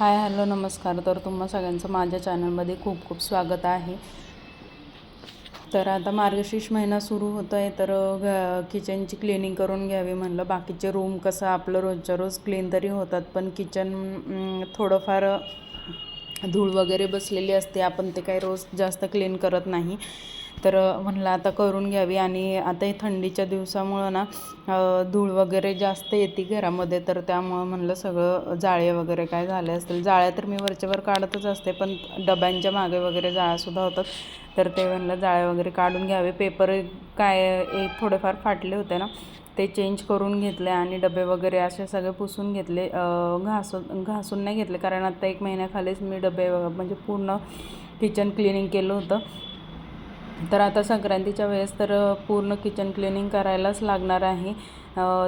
Hi hello नमस्कार. तर तुम्हा सगळ्यांचं माझ्या चॅनलमध्ये खूप खूप स्वागत आहे. तर आता मार्गशीर्ष महिना सुरू होतो आहे तर घ किचनची क्लिनिंग करून घ्यावी म्हणलं. बाकीचे रूम कसं आपलं रोजच्या रोज क्लीन तरी होतात पण किचन थोडंफार धूळ वगैरे बसलेली असते आपण ते काही रोज जास्त क्लीन करत नाही. तर म्हणलं आता करून घ्यावी आणि आता हे थंडीच्या दिवसामुळं ना धूळ वगैरे जास्त येते घरामध्ये तर त्यामुळं म्हणलं सगळं जाळे वगैरे काय झाले असतील. जाळ्या तर मी वरच्यावर काढतच असते पण डब्यांच्या मागे वगैरे जाळ्यासुद्धा होतात. तर ते म्हणलं जाळे वगैरे काढून घ्यावे. पेपर काय एक थोडेफार फाटले होते ना ते चेंज करून घेतले आणि डबे वगैरे असे सगळे पुसून घेतले घासून घासून नाही घेतले. कारण आत्ता एक महिन्याखालीच मी डबे म्हणजे पूर्ण किचन क्लिनिंग केलं होतं. तर आता संक्रांतीच्या वेळेस तर पूर्ण किचन क्लिनिंग करायलाच लागणार आहे.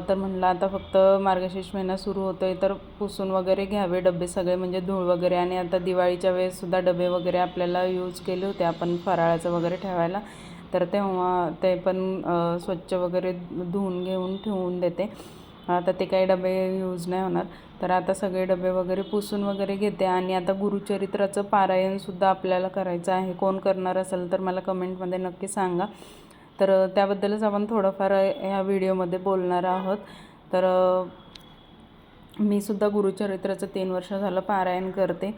तर म्हणलं आता फक्त मार्गशीर्ष महिना सुरू होतो आहे तर पुसून वगैरे घ्यावे डबे सगळे म्हणजे धूळ वगैरे. आणि आता दिवाळीच्या वेळेससुद्धा डबे वगैरे आपल्याला यूज केले होते आपण फराळाचं वगैरे ठेवायला. तर तेव्हा ते पण स्वच्छ वगैरे धुवून घेऊन ठेवून देते. आता ते काही डबे यूज नाही होणार. तर आता सगळे डबे वगैरे पुसून वगैरे घेते आणि आता गुरुचरित्राचं पारायणसुद्धा आपल्याला करायचं आहे. कोण करणार असेल तर मला कमेंटमध्ये नक्की सांगा. तर त्याबद्दलच आपण थोडंफार ह्या व्हिडिओमध्ये बोलणार आहोत. तर मी सुद्धा गुरुचरित्राचं तीन वर्ष झालं पारायण करते.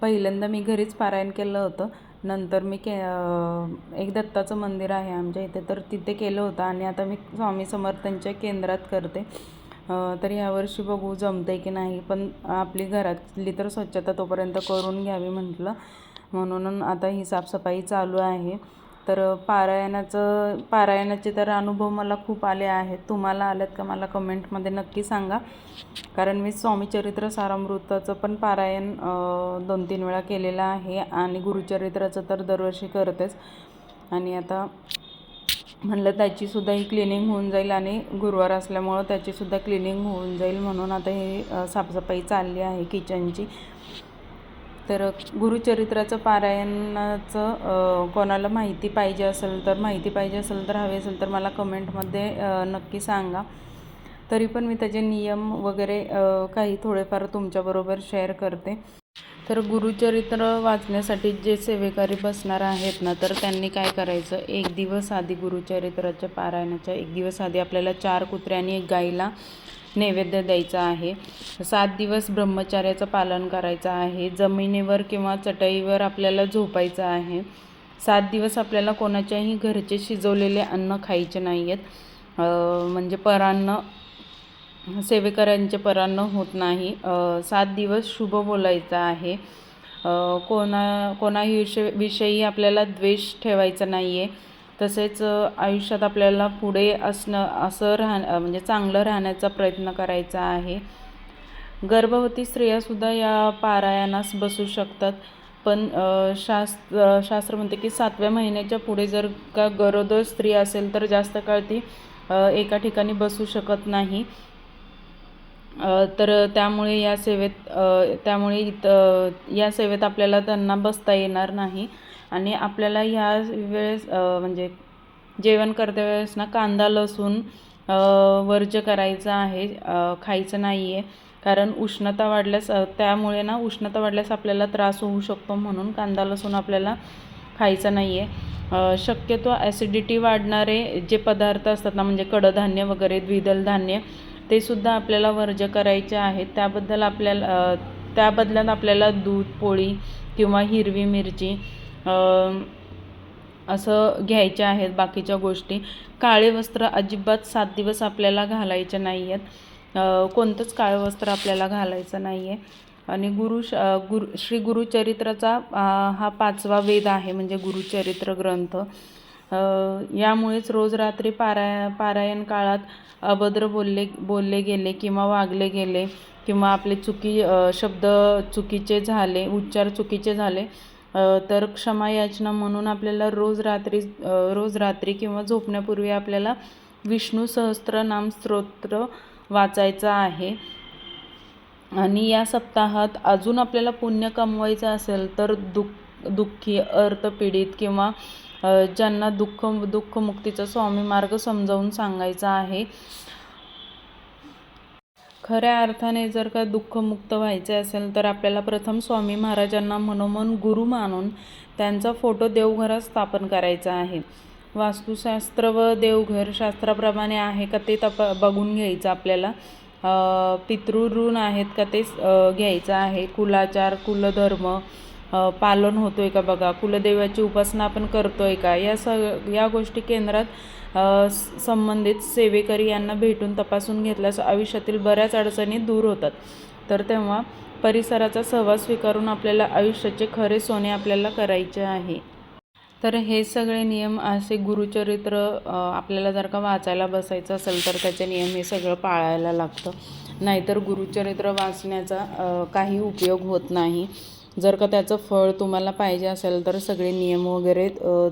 पहिल्यांदा मी घरीच पारायण केलं होतं. नंतर मी के एक दत्ताचं मंदिर आहे आमच्या इथे तर तिथे केलं होतं आणि आता मी स्वामी समर्थांच्या केंद्रात करते. तर यावर्षी बघू जमते की नाही पण आपली घरातली तर स्वच्छता तोपर्यंत करून घ्यावी म्हटलं. म्हणून आता ही साफसफाई चालू आहे. तर पारायणाचं पारायणाचे तर अनुभव मला खूप आले आहेत. तुम्हाला आलेत का मला कमेंटमध्ये नक्की सांगा. कारण मी स्वामीचरित्र सारामृताचं पण पारायण दोन तीन वेळा केलेलं आहे आणि गुरुचरित्राचं तर दरवर्षी करतेच. आणि आता म्हणलं त्याचीसुद्धा ही क्लिनिंग होऊन जाईल आणि गुरुवार असल्यामुळं त्याचीसुद्धा क्लिनिंग होऊन जाईल म्हणून आता हे साफसफाई चालली आहे किचनची. तर गुरुचरित्राचं पारायणाचं कोणाला माहिती पाहिजे असेल तर माहिती पाहिजे असेल तर हवी असेल तर मला कमेंटमध्ये नक्की सांगा. तरी पण मी त्याचे नियम वगैरे काही थोडेफार तुमच्याबरोबर शेअर करते. तर गुरुचरित्र वाचण्यासाठी जे सेवेकरी बसणार आहेत ना तर त्यांनी काय करायचं? एक दिवस आधी गुरुचरित्राच्या पारायणाच्या एक दिवस आधी आपल्याला चार कुत्रे आणि एक गाईला नैवेद्य द्यायचा आहे. सात दिवस ब्रह्मचार्याचं पालन करायचं आहे. जमिनीवर किंवा चटईवर आपल्याला झोपायचं आहे. सात दिवस आपल्याला कोणाच्याही घरचे शिजवलेले अन्न खायचे नाही आहेत म्हणजे परान्न सेवेकऱ्यांचे परान्न होत नाही. सात दिवस शुभ बोलायचं आहे. कोणा कोणाविषयी विषयी आपल्याला द्वेष ठेवायचा नाही आहे तसेच आयुष्यात आपल्याला पुढे असणं असं राह म्हणजे चांगलं राहण्याचा प्रयत्न करायचा आहे. गर्भवती स्त्रियासुद्धा या पारायणास बसू शकतात. पण शास्त्र शास्त्र म्हणते की सातव्या महिन्याच्या पुढे जर का गरोदर स्त्री असेल तर जास्त काळ ती एका ठिकाणी बसू शकत नाही. तर त्यामुळे या सेवेत त्यामुळे इथं या सेवेत आपल्याला त्यांना बसता येणार नाही. आणि आपल्याला ह्या वेळेस म्हणजे जेवण करते वेळेस ना कांदा लसूण वर्ज करायचं आहे. खायचं नाही आहे कारण उष्णता वाढल्यास त्यामुळे ना उष्णता वाढल्यास आपल्याला त्रास होऊ शकतो म्हणून कांदा लसूण आपल्याला खायचा नाही आहे शक्यतो ॲसिडिटी वाढणारे जे पदार्थ असतात ना म्हणजे कडधान्य वगैरे द्विदल धान्य ते सुद्धा आपल्याला वर्ज करायचे आहेत. त्याबद्दल आपल्याला त्याबदल्यात त्या बदल्यात आपल्याला दूध पोळी किंवा हिरवी मिरची असं घ्यायच्या आहेत बाकीच्या गोष्टी. काळे वस्त्र अजिबात सात दिवस आपल्याला घालायचे नाही आहेत कोणतंच काळं वस्त्र आपल्याला घालायचं नाही आहे आणि गुरु श गुरु श्री गुरुचरित्राचा हा पाचवा वेद आहे म्हणजे गुरुचरित्र ग्रंथ. यामुळेच रोज रात्री पाराय पारायण काळात अभद्र बोलले बोलले गेले किंवा वागले गेले किंवा आपले चुकी शब्द चुकीचे झाले उच्चार चुकीचे झाले तर क्षमा याचना म्हणून आपल्याला रोज रात्री रोज रात्री किंवा झोपण्यापूर्वी आपल्याला विष्णू सहस्त्रनाम स्तोत्र वाचायचं आहे. आणि या सप्ताहात अजून आपल्याला पुण्य कमवायचं असेल तर दुःख दुःखी अर्थपीडित किंवा ज्यांना दुःख दुःखमुक्तीचा स्वामी मार्ग समजावून सांगायचा आहे. खऱ्या अर्थाने जर का दुःखमुक्त व्हायचे असेल तर आपल्याला प्रथम स्वामी महाराजांना मनोमन गुरु मानून त्यांचा फोटो देवघरात स्थापन करायचा आहे. वास्तुशास्त्र व देवघर शास्त्राप्रमाणे आहे का ते तप बघून घ्यायचं आपल्याला. अ, पितृऋण आहेत का ते घ्यायचं आहे. कुलाचार कुलधर्म पालन होतो आहे का बघा? कुलदेवाची उपासना आपण करतो आहे का? या सग या गोष्टी केंद्रात संबंधित सेवेकरी यांना भेटून तपासून घेतल्यास आयुष्यातील बऱ्याच अडचणी दूर होतात. तर तेव्हा परिसराचा सहवास स्वीकारून आपल्याला आयुष्याचे खरे सोने आपल्याला करायचे आहे. तर हे सगळे नियम असे गुरुचरित्र आपल्याला जर का वाचायला बसायचं असेल तर त्याचे नियम हे सगळं पाळायला लागतं. नाहीतर गुरुचरित्र वाचण्याचा काही उपयोग होत नाही. जर का त्याचं फळ तुम्हाला पाहिजे असेल तर सगळे नियम वगैरे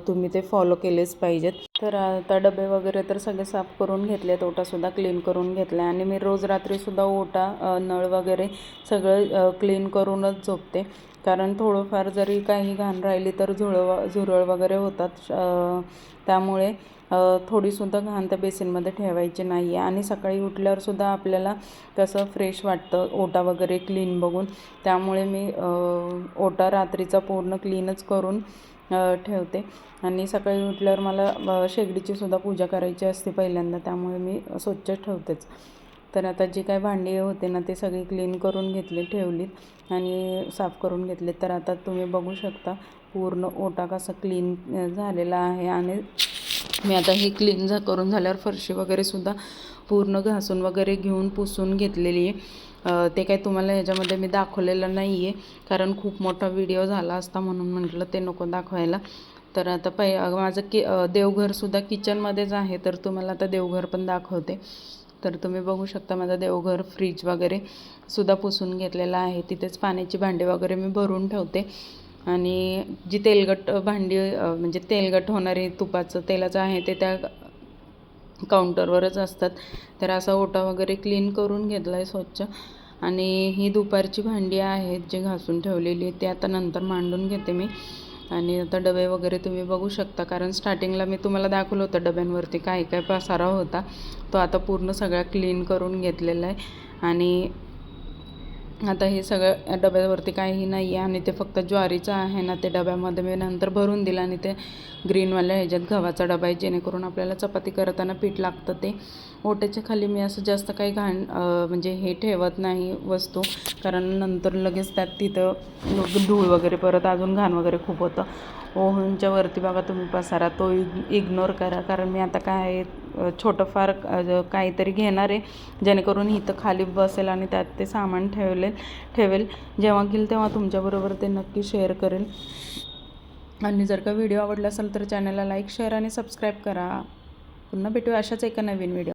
तुम्ही ते फॉलो केलेच पाहिजेत. तर आता डबे वगैरे तर सगळे साफ करून घेतले ओटासुद्धा क्लीन करून घेतला आणि मी रोज रात्रीसुद्धा ओटा नळ वगैरे सगळं क्लीन करूनच झोपते. कारण थोडंफार जरी काही घाण राहिली तर झुळव झुरळ वगैरे होतात त्यामुळे थोडीसुद्धा घाण त्या बेसिनमध्ये ठेवायची नाही आहे आणि सकाळी उठल्यावरसुद्धा आपल्याला कसं फ्रेश वाटतं ओटा वगैरे क्लीन बघून. त्यामुळे मी ओटा रात्रीचा पूर्ण क्लीनच करून ठेवते. आणि सकाळी उठल्यावर मला शेगडीचीसुद्धा शेगडीची सुद्धा पूजा करायची असते पहिल्यांदा त्यामुळे मी स्वच्छ ठेवतेच. तर आता जी काय भांडी होते ना ते सगळी क्लीन करून घेतली ठेवलीत. आणि साफ करून घेतले. तर आता तुम्ही बघू शकता पूर्ण ओटा कसा क्लीन झालेला आहे. आणि मी आता हे क्लीन झा करून झाल्यावर फरशी वगैरे सुद्धा पूर्ण घासून वगैरे घेऊन पुसून घेतलेली आहे. ते काही तुम्हाला ह्याच्यामध्ये मी दाखवलेलं नाही आहे कारण खूप मोठा व्हिडिओ झाला असता म्हणून म्हटलं ते नको दाखवायला. तर आता पै माझं कि देवघरसुद्धा किचनमध्येच आहे. तर तुम्हाला आता देवघर पण दाखवते. तर तुम्ही बघू शकता माझं देवघर फ्रीज वगैरे सुद्धा पुसून घेतलेलं आहे. तिथेच पाण्याची भांडी वगैरे मी भरून ठेवते. आणि जी तेलकट भांडी म्हणजे तेलकट होणारी तुपाचं तेलाचं आहे ते त्या काउंटरवरच असतात. तर असा ओटा वगैरे क्लीन करून घेतला आहे स्वच्छ. आणि ही दुपारची भांडी आहेत जी घासून ठेवलेली ते आता नंतर मांडून घेते मी. आणि आता डबे वगैरे तुम्ही बघू शकता कारण स्टार्टिंगला मी तुम्हाला दाखवलं होतं डब्यांवरती काय काय पसारा होता. तो आता पूर्ण सगळा क्लीन करून घेतलेला आहे. आणि आता हे सगळं डब्यावरती काहीही नाही आहे आणि ते फक्त ज्वारीचं आहे ना ते डब्यामध्ये मी नंतर भरून दिलं आणि ते ग्रीनवाल्या ह्याच्यात गव्हाचा डबा आहे जेणेकरून आपल्याला चपाती करताना पीठ लागतं ते. ओट्याच्या खाली मी असं जास्त काही घाण म्हणजे हे ठेवत नाही वस्तू कारण नंतर लगेच त्यात तिथं धूळ वगैरे परत अजून घाण वगैरे खूप होतं. ओव्हनच्या वरती बघा तुम्ही पसारा तो इग इग्नोर करा. कारण मी आता काय आहे, छोटंफार काहीतरी घेणार आहे. जेणेकरून इथं खाली बसेल आणि त्यात ते सामान ठेवले ठेवेल. जेव्हा घेईल तेव्हा तुमच्याबरोबर ते नक्की शेअर करेल. आणि जर का व्हिडिओ आवडला असेल तर चॅनलला लाईक शेअर आणि सबस्क्राईब करा. पुन्हा भेटूया अशाच एका नवीन व्हिडिओ